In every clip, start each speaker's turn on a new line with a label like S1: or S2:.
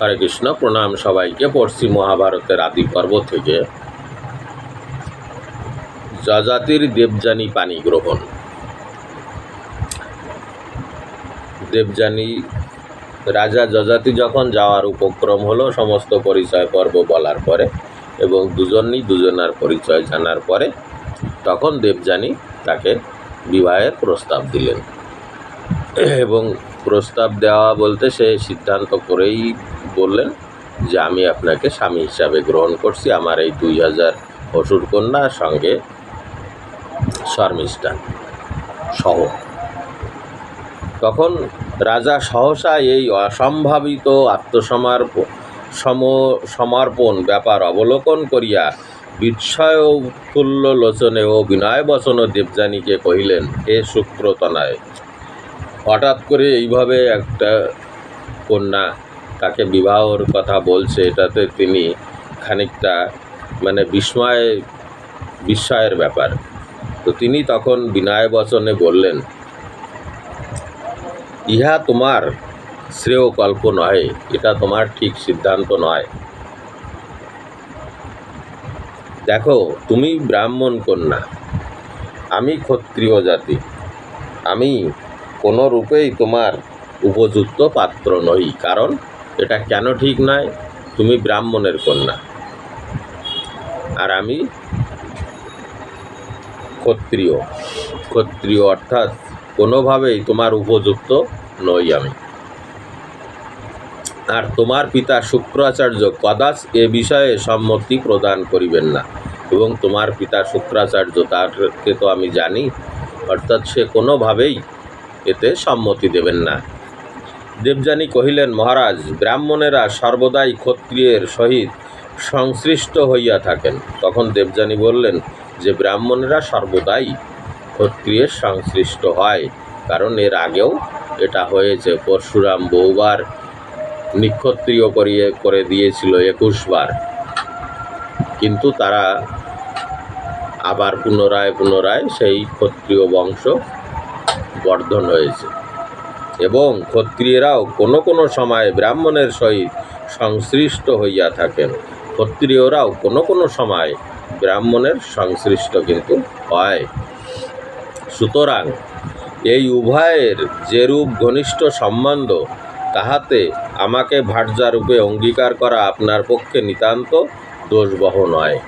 S1: হরে কৃষ্ণ, প্রণাম সবাইকে। পড়ছি মহাভারতের আদি পর্ব থেকে। যজাতির দেবযানী পানি গ্রহণ। দেবযানী, রাজা যজাতি যখন যাওয়ার উপক্রম হলো, সমস্ত পরিচয় পর্ব বলার পরে এবং দুজনই দুজনার পরিচয় জানার পরে তখন দেবযানী তাকে বিবাহের প্রস্তাব দিলেন। এবং প্রস্তাব দেওয়া বলতে সে সিদ্ধান্ত করেই বললেন যে আমি আপনাকে স্বামী হিসাবে গ্রহণ করছি, আমার এই দুই হাজার অসুর কন্যার সঙ্গে শর্মিষ্ঠা সহ। তখন রাজা সহসা এই অসম্ভাবিত আত্মসমার্প, সম, সমর্পণ ব্যাপার অবলোকন করিয়া বিস্ময় উৎফুল্ল লোচনে ও বিনয় বচন দেবযানীকে কহিলেন, হে শুক্রতনায় হঠাৎ করে এইভাবে একটা কন্যা তাকে বিবাহর কথা বলছে, এটাতে তিনি খানিকটা মানে বিস্ময়, বিস্ময়ের ব্যাপার। তো তিনি তখন বিনয় বচনে বললেন, ইহা তোমার শ্রেয় কল্প নয় এটা তোমার ঠিক সিদ্ধান্ত নয়। দেখো, তুমি ব্রাহ্মণ কন্যা, আমি ক্ষত্রিয় জাতি, আমি কোনো রূপেই তোমার উপযুক্ত পাত্র নই কারণ এটা কেন ঠিক নয় তুমি ব্রাহ্মণের কন্যা। আর আমি ক্ষত্রিয়। ক্ষত্রিয় অর্থাৎ কোনোভাবেই তোমার উপযুক্ত নই আমি। আর তোমার পিতা শুক্রাচার্য কদাচ এ বিষয়ে সম্মতি প্রদান করিবেন না, এবং তোমার পিতা শুক্রাচার্য তারকে তো আমি জানি, অর্থাৎ সে কোনোভাবেই এতে সম্মতি দেবেন না। দেবযানী কহিলেন, মহারাজ, ব্রাহ্মণেরা সর্বদাই ক্ষত্রিয়ের সহিত সংশ্লিষ্ট হইয়া থাকেন। তখন দেবযানী বললেন, যে ব্রাহ্মণেরা সর্বদাই ক্ষত্রিয়ের সংশ্লিষ্ট হয়, কারণ এর আগেও এটা হয়েছে। পরশুরাম বহুবার নিক্ষত্রিয় করিয়ে, করে দিয়েছিল একুশবার কিন্তু তারা আবার পুনরায় পুনরায় সেই ক্ষত্রিয় বংশ বর্ধন হয়েছে। এবং ক্ষত্রিয়রাও কোনো কোনো সময় ব্রাহ্মণের সহিত সংশ্লিষ্ট হইয়া থাকেন। ক্ষত্রিয়রাও কোনো কোনো সময় ব্রাহ্মণের সংশ্লিষ্ট কিন্তু হয়। সুতরাং এই উভয়ের যেরূপ ঘনিষ্ঠ সম্বন্ধ, তাহাতে আমাকে ভার্যারূপে অঙ্গীকার করা আপনার পক্ষে নিতান্ত দোষবহ নয়।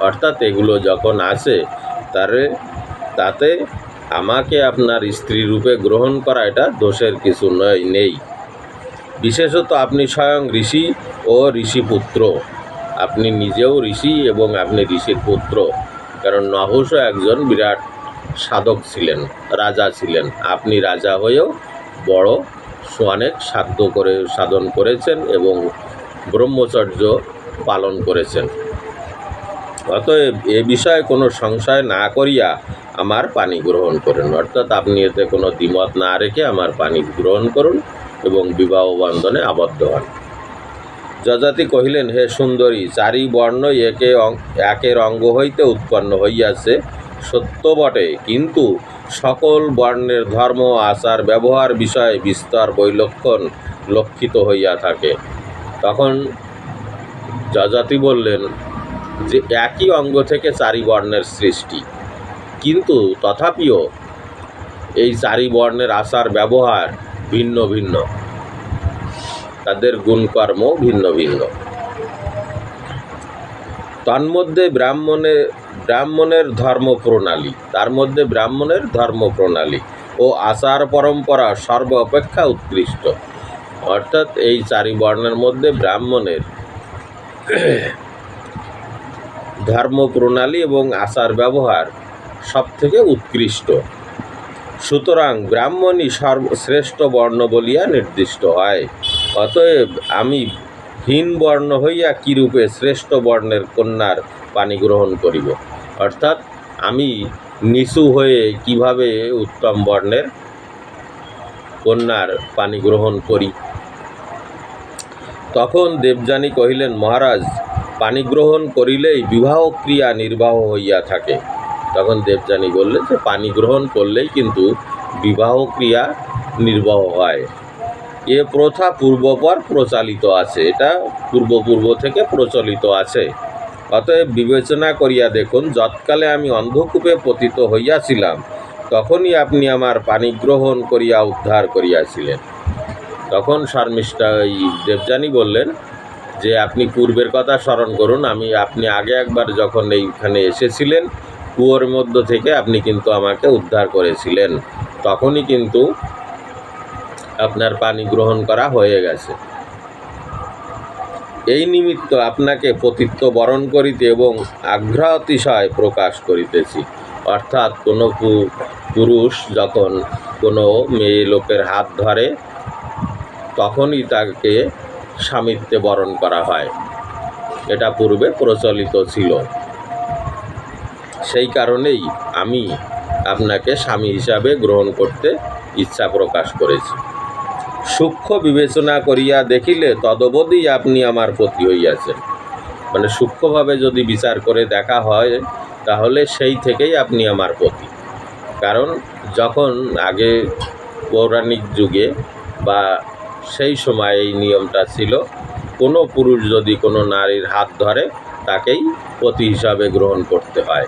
S1: অর্থাৎ এগুলো যখন আসে, তারে তাতে আমাকে আপনার স্ত্রী রূপে গ্রহণ করা এটা দোষের কিছু নয়, নেই। বিশেষত আপনি স্বয়ং ঋষি ও ঋষিপুত্র। আপনি নিজেও ঋষি এবং আপনি ঋষির পুত্র, কারণ নহুষও একজন বিরাট সাধক ছিলেন, রাজা ছিলেন। আপনি রাজা হয়েও বড় অনেক সাধ্য করে, সাধন করেছেন এবং ব্রহ্মচর্য পালন করেছেন। অতএব এ বিষয়ে কোনো সংশয় না করিয়া আমার পানি গ্রহণ করুন। অর্থাৎ আপনি এতে কোনো দ্বিমত না রেখে আমার পানি গ্রহণ করুন এবং বিবাহ বন্ধনে আবদ্ধ হন। যজাতি কহিলেন, হে সুন্দরী, চারি বর্ণ একে একের অঙ্গ হইতে উৎপন্ন হইয়াছে, সত্য বটে। কিন্তু সকল বর্ণের ধর্ম, আচার, ব্যবহার বিষয়ে বিস্তর বৈলক্ষণ লক্ষিত হইয়া থাকে। তখন যজাতি বললেন যে একই অঙ্গ থেকে চারি বর্ণের সৃষ্টি। কিন্তু তথাপিও এই চারি বর্ণের আচার ব্যবহার ভিন্ন ভিন্ন। তাদের গুণকর্ম ভিন্ন ভিন্ন। তন্মধ্যে ব্রাহ্মণের ব্রাহ্মণের ধর্ম প্রণালী তার মধ্যে ব্রাহ্মণের ধর্ম প্রণালী ও আচার পরম্পরা সর্ব অপেক্ষা উৎকৃষ্ট। অর্থাৎ এই চারি বর্ণের মধ্যে ব্রাহ্মণের ধর্ম প্রণালী এবং আচার ব্যবহার সব থেকে উৎকৃষ্ট। সুতরাং ব্রাহ্মণই সর্বশ্রেষ্ঠ বর্ণ বলিয়া নির্দিষ্ট হয়। অতএব আমি হীন বর্ণ হইয়া কিরূপে শ্রেষ্ঠ বর্ণের কন্যার পানি গ্রহণ করিব? অর্থাৎ আমি নিচু হয়ে কীভাবে উত্তম বর্ণের কন্যার পানি গ্রহণ করি? তখন দেবযানী কহিলেন, মহারাজ পানি গ্রহণ করিলেই বিবাহ ক্রিয়া নির্বাহ হইয়া থাকে। তখন দেবযানী বললেন যে পানি গ্রহণ করলেই কিন্তু বিবাহ ক্রিয়া নির্বাহ হয়। এ প্রথা পূর্বপর প্রচালিত আছে। এটা পূর্বপূর্ব থেকে প্রচলিত আছে। অতএব বিবেচনা করিয়া দেখুন, যৎকালে আমি অন্ধকূপে পতিত হইয়াছিলাম, তখনই আপনি আমার পানি গ্রহণ করিয়া উদ্ধার করিয়াছিলেন। তখন শর্মিষ্ঠা দেবযানী বললেন যে আপনি পূর্বের কথা স্মরণ করুন, আমি, আপনি আগে একবার যখন এইখানে এসেছিলেন, কুয়োর মধ্য থেকে আপনি কিন্তু আমাকে উদ্ধার করেছিলেন। তখনই কিন্তু আপনার পানি গ্রহণ করা হয়ে গেছে। এই নিমিত্ত আপনাকে পতিত্ব বরণ করিতে এবং আগ্রহ অতিশয় প্রকাশ করিতেছি। অর্থাৎ কোনো পুরুষ যখন কোনো মেয়ে লোকের হাত ধরে, তখনই তাকে স্বামিত্বে বরণ করা হয়। এটা পূর্বে প্রচলিত ছিল। সেই কারণেই আমি আপনাকে স্বামী হিসাবে গ্রহণ করতে ইচ্ছা প্রকাশ করেছি। সূক্ষ্ম বিবেচনা করিয়া দেখিলে তদবধি আপনি আমার পতি হইয়াছেন। মানে সূক্ষ্মভাবে যদি বিচার করে দেখা হয়, তাহলে সেই থেকেই আপনি আমার পতি। কারণ যখন আগে পৌরাণিক যুগে বা সেই সময় এই নিয়মটা ছিল। কোনো পুরুষ যদি কোনো নারীর হাত ধরে, তাকেই পতি হিসাবে গ্রহণ করতে হয়।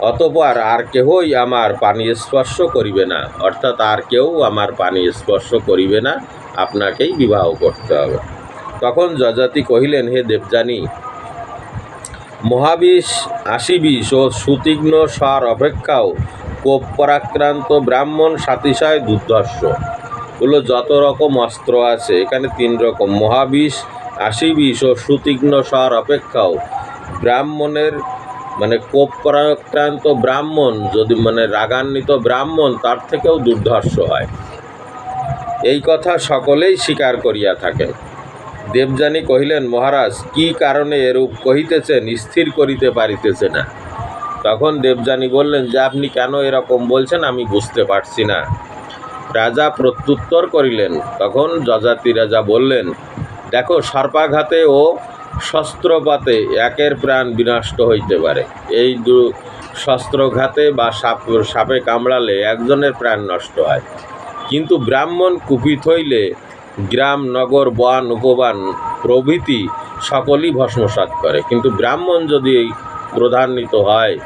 S1: অতপর আর কেহই আমার পানি স্পর্শ করিবে না, অর্থাৎ আর কেউ আমার পানি স্পর্শ করিবে না, আপনাকেই বিবাহ করতে হবে। তখন যজাতি কহিলেন, হে দেবযানী, মহাবিষ, আশিবিষ ও সুতীক্ষ্ণ স্বর অপেক্ষাও কোপ পরাক্রান্ত ব্রাহ্মণ সাতিশয় দুর্ধর্ষ। হলো যত রকম অস্ত্র আছে, এখানে তিন রকম। মহাবিষ, আশিবিষ ও সুতীক্ষ্ণ স্বর অপেক্ষাও। ব্রাহ্মণের মানে কোপ পরাক্রান্ত ব্রাহ্মণ, যদি মানে রাগান্বিত ব্রাহ্মণ, তার থেকেও দুর্ধর্ষ হয়। এই কথা সকলেই স্বীকার করিয়া থাকেন। দেবযানী কহিলেন, মহারাজ, কি কারণে এরূপ কহিতেছেন? স্থির করিতে পারিতেছে না। তখন দেবযানী বললেন, যে আপনি কেন এরকম বলছেন, আমি বুঝতে পারছি না। রাজা প্রত্যুত্তর করিলেন। তখন যজাতি রাজা বললেন, দেখো, সর্পাঘাতে ও শস্ত্রপাতে একের প্রাণ বিনষ্ট হইতে পারে। এই দু শস্ত্রঘাতে বা সাপ, সাপে কামড়ালে একজনের প্রাণ নষ্ট হয়। কিন্তু ব্রাহ্মণ কুপিত হইলে গ্রাম, নগর, বন, উপবান প্রভৃতি সকলই ভস্মসাৎ করে। কিন্তু ব্রাহ্মণ যদি ক্রোধান্বিত হয়,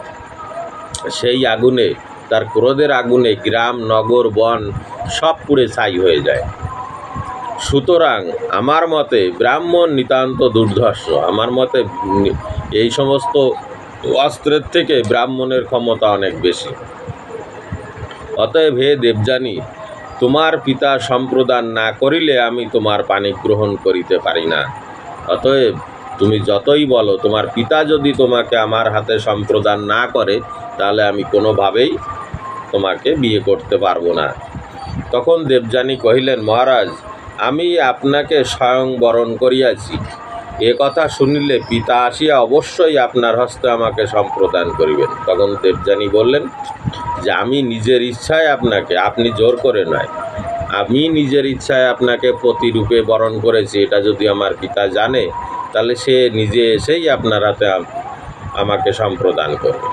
S1: সেই আগুনে তার ক্রোধের আগুনে গ্রাম, নগর, বন সব পুড়ে ছাই হয়ে যায়। সুতরাং আমার মতে ব্রাহ্মণ নিতান্ত দুর্ধর্ষ। আমার মতে এই সমস্ত অস্ত্রের থেকে ব্রাহ্মণের ক্ষমতা অনেক বেশি। অতএব হে দেবযানী, তোমার পিতা সম্প্রদান না করিলে আমি তোমার পানি গ্রহণ করিতে পারি না। অতএব তুমি যতই বলো, তোমার পিতা যদি তোমাকে আমার হাতে সম্প্রদান না করে তাহলে আমি কোনোভাবেই তোমাকে বিয়ে করতে পারব না। তখন দেবযানী কহিলেন, মহারাজ, আমি আপনাকে স্বয়ং বরণ করিয়াছি। এ কথা শুনিলে পিতা আসিয়া অবশ্যই আপনার হস্তে আমাকে সম্প্রদান করিবেন। তখন দেবযানী বললেন, যে আমি নিজের ইচ্ছায় আপনাকে, আপনি জোর করে নয়, আমি নিজের ইচ্ছায় আপনাকে প্রতিরূপে বরণ করেছি। এটা যদি আমার পিতা জানে, তাহলে সে নিজে এসেই আপনার হাতে আমাকে সম্প্রদান করবে।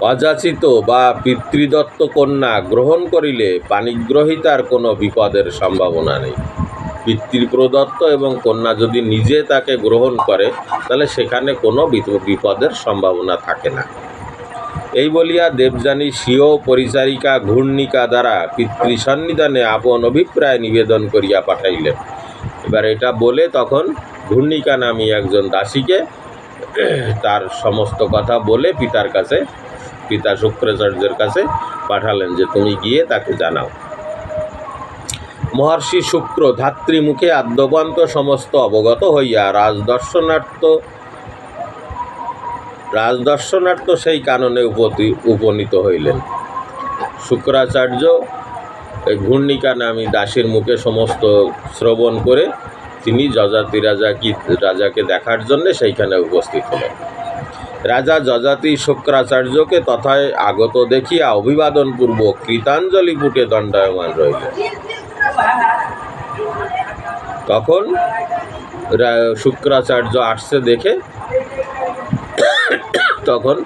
S1: অযাচিত বা পিতৃদত্ত কন্যা গ্রহণ করিলে পানিগ্রহিতার কোনো বিপদের সম্ভাবনা নেই। পিতৃপ্রদত্ত এবং কন্যা যদি নিজে তাকে গ্রহণ করে, তাহলে সেখানে কোনো বিপ- বিপদের সম্ভাবনা থাকে না। এই বলিয়া দেবযানী স্বীয় পরিচারিকা ঘূর্ণিকা দ্বারা পিতৃসন্নিধানে আপন অভিপ্রায় নিবেদন করিয়া পাঠাইলেন। এবার এটা বলে তখন ঘূর্ণিকা নামী একজন দাসীকে তার সমস্ত কথা বলে পিতার কাছে পিতা শুক্রাচার্যের কাছে পাঠালেন যে তুমি গিয়ে তাকে জানাও। মহর্ষি শুক্র ধাত্রী মুখে আদ্যপান্ত সমস্ত অবগত হইয়া রাজদর্শনার্থ রাজদর্শনার্থ সেই কাননে উপতি, উপনীত হইলেন। শুক্রাচার্য এই ঘূর্ণিকা নামী দাসীর মুখে সমস্ত শ্রবণ করে তিনি যজাতি রাজা কি, রাজাকে দেখার জন্য সেইখানে উপস্থিত হলেন। রাজা যজাতি শুক্রাচার্যকে তথায় আগত দেখিয়া অভিবাদন অভিবাদনপূর্বক কৃতাঞ্জলি পুটে দণ্ডায়মান রইলেন তখন শুক্রাচার্য আসছে দেখে, তখন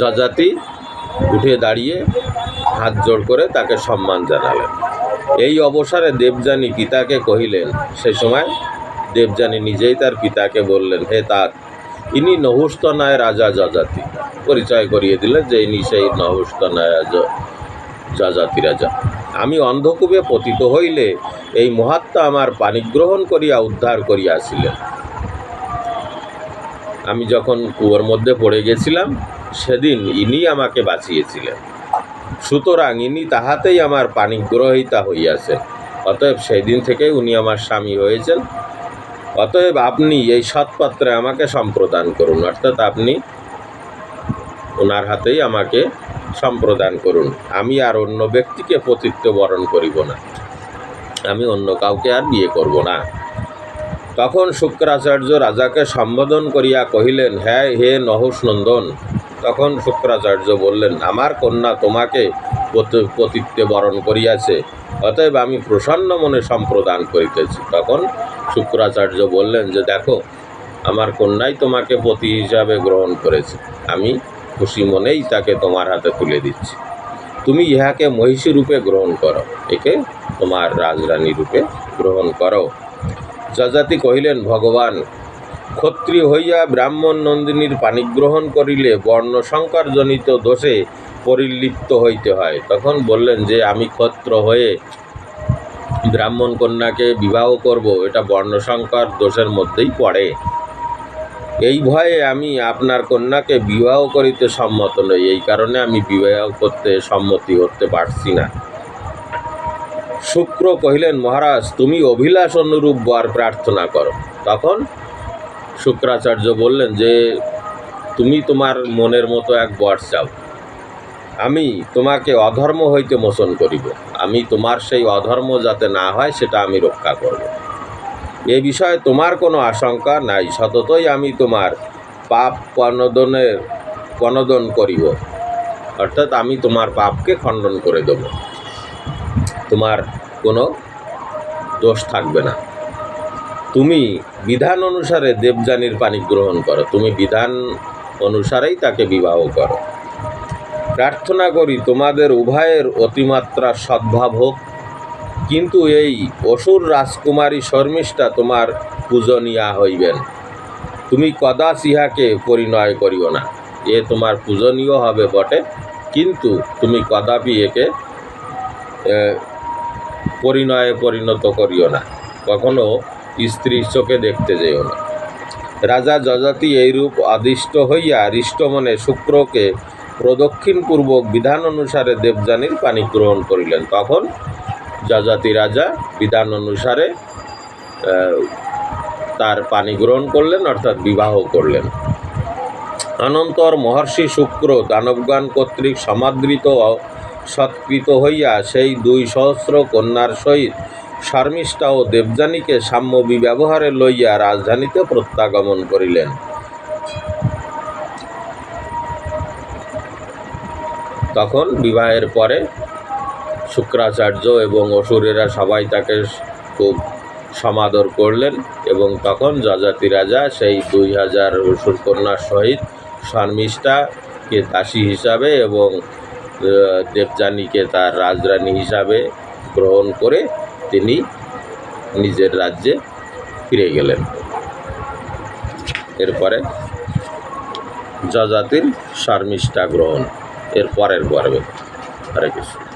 S1: যজাতি উঠে দাঁড়িয়ে হাত জোড় করে তাকে সম্মান জানালেন। এই অবসরে দেবযানী পিতাকে কহিলেন, সে সময় দেবযানী নিজেই তার পিতাকে বললেন, হে তাত ইনি নহুস্তনায় রাজা যজাতি পরিচয় করিয়ে দিলেন যে ইনি সেই নহুস্তনায় রাজা যজাতি রাজা। আমি অন্ধকূপে পতিত হইলে এই মহাত্মা আমার পানিগ্রহণ করিয়া উদ্ধার করিয়াছিলেন। আমি যখন কুয়োর মধ্যে পড়ে গেছিলাম, সেদিন ইনি আমাকে বাঁচিয়েছিলেন। সুতরাং ইনি তাহাতেই আমার পানিগ্রহিতা হইয়াছেন। অতএব সেই দিন থেকে উনি আমার স্বামী হয়েছেন। অতএব আপনি এই সৎপাত্রে আমাকে সম্প্রদান করুন, অর্থাৎ আপনি ওনার হাতেই আমাকে সম্প্রদান করুন। আমি আর অন্য ব্যক্তিকে পতিত্ব বরণ করিব না। আমি অন্য কাউকে আর বিয়ে করব না। তখন শুক্রাচার্য রাজাকে সম্বোধন করিয়া কহিলেন হ্যাঁ হে নহুষ নন্দন। তখন শুক্রাচার্য বললেন, আমার কন্যা তোমাকে পতি- পতিত্বে বরণ করিয়াছে, অতএব আমি প্রসন্ন মনে সম্প্রদান করিতেছি। তখন শুক্রাচার্য বললেন যে, দেখো, আমার কন্যাই তোমাকে পতি হিসাবে গ্রহণ করেছে। আমি খুশি মনেই তাকে তোমার হাতে তুলে দিচ্ছি। তুমি ইহাকে মহিষী রূপে গ্রহণ করো, একে তোমার রাজরানী রূপে গ্রহণ করো। যজাতি কহিলেন, ভগবান, ক্ষত্রিয় হইয়া ব্রাহ্মণ নন্দিনীর পানিগ্রহণ করিলে বর্ণসংকরজনিত দোষে পরিলিপ্ত হইতে হয়। তখন বললেন যে, আমি ক্ষত্র হয়ে ব্রাহ্মণ কন্যাকে বিবাহ করব, এটা বর্ণসংকর দোষের মধ্যেই পড়ে। এই ভয়ে আমি আপনার কন্যাকে বিবাহ করিতে সম্মত নই, এই কারণে আমি বিবাহ করতে সম্মতি করতে পারছি না। শুক্র কহিলেন, মহারাজ, তুমি অভিলাষ অনুরূপ বর প্রার্থনা করো। তখন শুক্রাচার্য বললেন, যে তুমি তোমার মনের মতো এক বর চাও। আমি তোমাকে অধর্ম হইতে মোচন করিব। আমি তোমার সেই অধর্ম যাতে না হয়, সেটা আমি রক্ষা করব। এ বিষয়ে তোমার কোনো আশঙ্কা নাই। সততই আমি তোমার পাপ কনদনের কনদন করিব। অর্থাৎ আমি তোমার পাপকে খণ্ডন করে দেব। তোমার কোনো দোষ থাকবে না। তুমি বিধান অনুসারে দেবযানীর পানি গ্রহণ করো। তুমি বিধান অনুসারেই তাকে বিবাহ করো। প্রার্থনা করি তোমাদের উভয়ের অতিমাত্রা সদ্ভাব হোক। কিন্তু এই অসুর রাজকুমারী শর্মিষ্ঠা তোমার পূজনীয়া হইবেন। তুমি কদাচ ইহাকে পরিণয় করিও না। এ তোমার পূজনীয় হবে বটে। কিন্তু তুমি কদাপি একে পরিণয়ে পরিণত করিও না। কখনো স্ত্রীর চোখে দেখতে যেও না। রাজা যজাতি এইরূপ আদিষ্ট হইয়া হৃষ্টমনে শুক্রকে প্রদক্ষিণপূর্বক বিধান অনুসারে দেবযানীর পানি গ্রহণ করিলেন। তখন যজাতি রাজা বিধান অনুসারে তার পানি গ্রহণ করলেন, অর্থাৎ বিবাহ করলেন। অনন্তর মহর্ষি শুক্র দানবগান কর্তৃক সমাদৃত সৎকৃত হইয়া সেই দুই সহস্র কন্যার সহিত শর্মিষ্ঠা ও দেবযানীকে সাম্য ব্যবহারে লইয়া রাজধানীতে প্রত্যাগমন করিলেন। তখন বিবাহের পরে শুক্রাচার্য এবং অসুরেরা সবাই তাকে খুব সমাদর করলেন এবং তখন যজাতি রাজা সেই দুই হাজার অসুর কন্যার সহিত শর্মিষ্ঠাকে দাসী হিসাবে এবং দেবযানীকে তার রাজরানী হিসাবে গ্রহণ করে তিনি নিজের রাজ্যে ফিরে গেলেন। এরপরে যজাতির শর্মিষ্ঠা গ্রহণ। এর পরের পর্বে হরে কৃষ্ণ